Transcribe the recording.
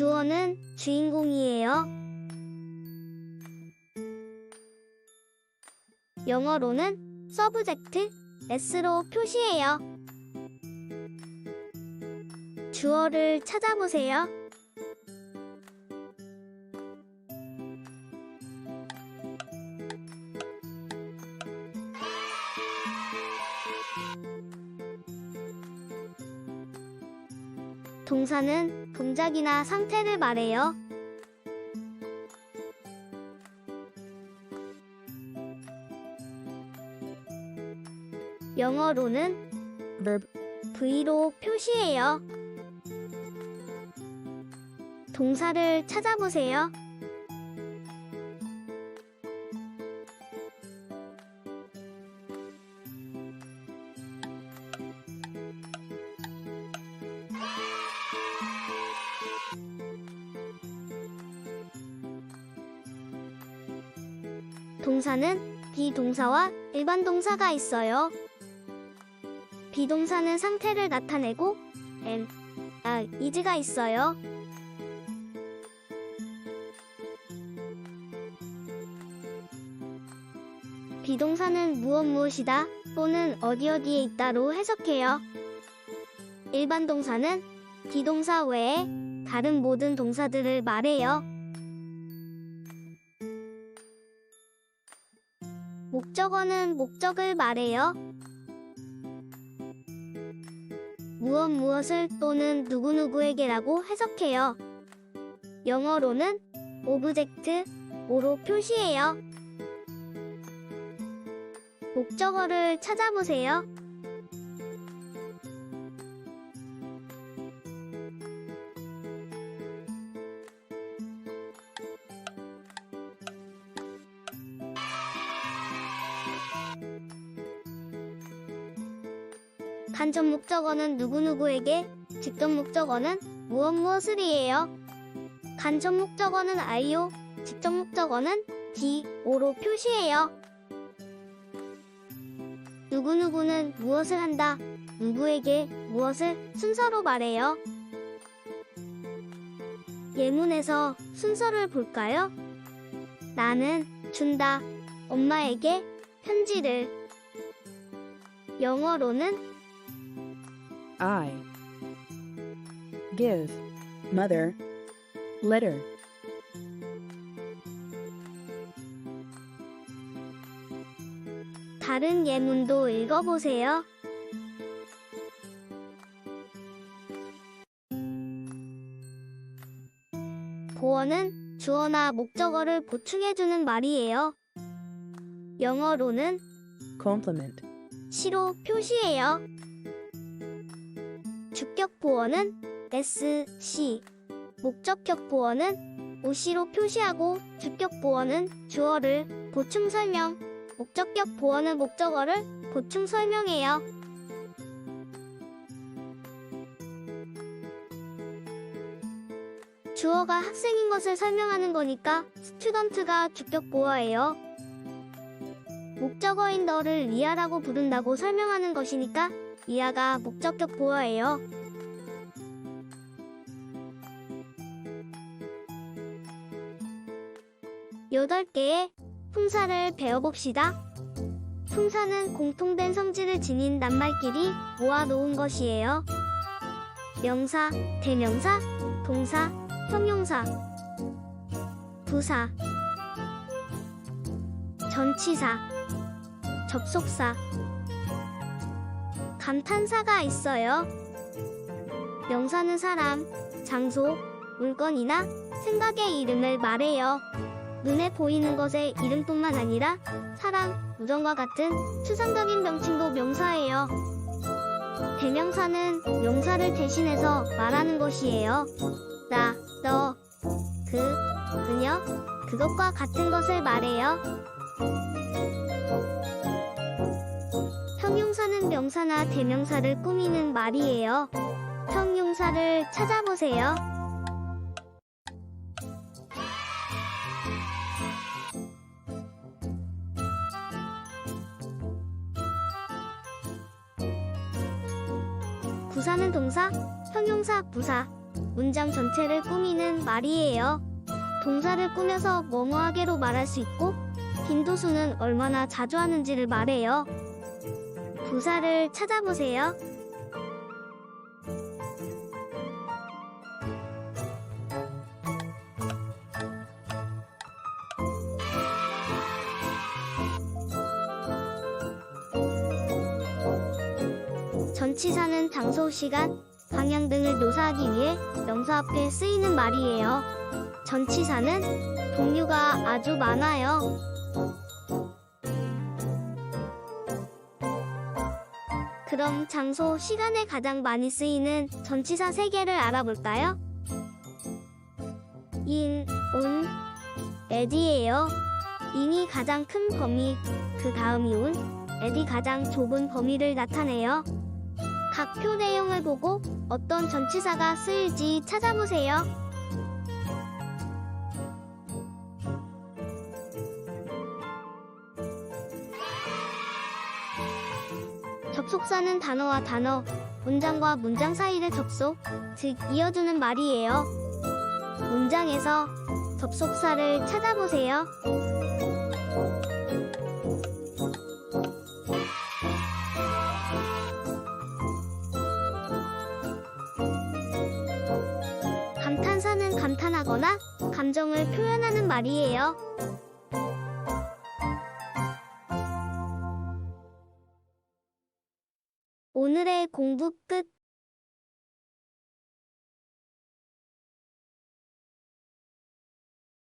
주어는 주인공이에요. 영어로는 subject, s로 표시해요. 주어를 찾아보세요. 동사는 동작이나 상태를 말해요. 영어로는 V로 표시해요. 동사를 찾아보세요. 동사는 비동사와 일반 동사가 있어요. 비동사는 상태를 나타내고 am, 아, is가 있어요. 비동사는 무엇 무엇이다 또는 어디 어디에 있다로 해석해요. 일반 동사는 비동사 외에 다른 모든 동사들을 말해요. 목적어는 목적을 말해요. 무엇 무엇을 또는 누구누구에게라고 해석해요. 영어로는 오브젝트, 오로 표시해요. 목적어를 찾아보세요. 간접 목적어는 누구누구에게, 직접 목적어는 무엇 무엇을이에요. 간접 목적어는 I요, 직접 목적어는 D, O로 표시해요. 누구누구는 무엇을 한다, 누구에게 무엇을 순서로 말해요. 예문에서 순서를 볼까요? 나는 준다, 엄마에게 편지를. 영어로는 I. Give, mother, letter. 다른 예문도 읽어보세요. 보어는 주어나 목적어를 보충해주는 말이에요. 영어로는 Compliment, 시로 표시해요. 주격 보어는 S, C, 목적격 보어는 OC로 표시하고 주격 보어는 주어를 보충 설명, 목적격 보어는 목적어를 보충 설명해요. 주어가 학생인 것을 설명하는 거니까 스튜던트가 주격 보어예요. 목적어인 너를 리아라고 부른다고 설명하는 것이니까 리아가 목적격 보어예요. 여덟 개의 품사를 배워봅시다. 품사는 공통된 성질을 지닌 낱말끼리 모아놓은 것이에요. 명사, 대명사, 동사, 형용사, 부사, 전치사, 접속사, 감탄사가 있어요. 명사는 사람, 장소, 물건이나 생각의 이름을 말해요. 눈에 보이는 것의 이름뿐만 아니라 사람, 우정과 같은 추상적인 명칭도 명사예요. 대명사는 명사를 대신해서 말하는 것이에요. 나, 너, 그, 그녀, 그것과 같은 것을 말해요. 형용사는 명사나 대명사를 꾸미는 말이에요. 형용사를 찾아보세요. 부사는 동사, 형용사, 부사, 문장 전체를 꾸미는 말이에요. 동사를 꾸며서 뭐뭐하게로 말할 수 있고 빈도수는 얼마나 자주 하는지를 말해요. 부사를 찾아보세요. 전치사는 장소, 시간, 방향 등을 묘사하기 위해 명사 앞에 쓰이는 말이에요. 전치사는 종류가 아주 많아요. 그럼 장소, 시간에 가장 많이 쓰이는 전치사 세 개를 알아볼까요? 인, 온, 에디예요. 인이 가장 큰 범위, 그 다음이 온, 에디 가장 좁은 범위를 나타내요. 각 표 내용을 보고 어떤 전치사가 쓰일지 찾아보세요. 속사는 단어와 단어, 문장과 문장 사이를 접속, 즉 이어주는 말이에요. 문장에서 접속사를 찾아보세요. 감탄사는 감탄하거나 감정을 표현하는 말이에요. 오늘의 공부 끝.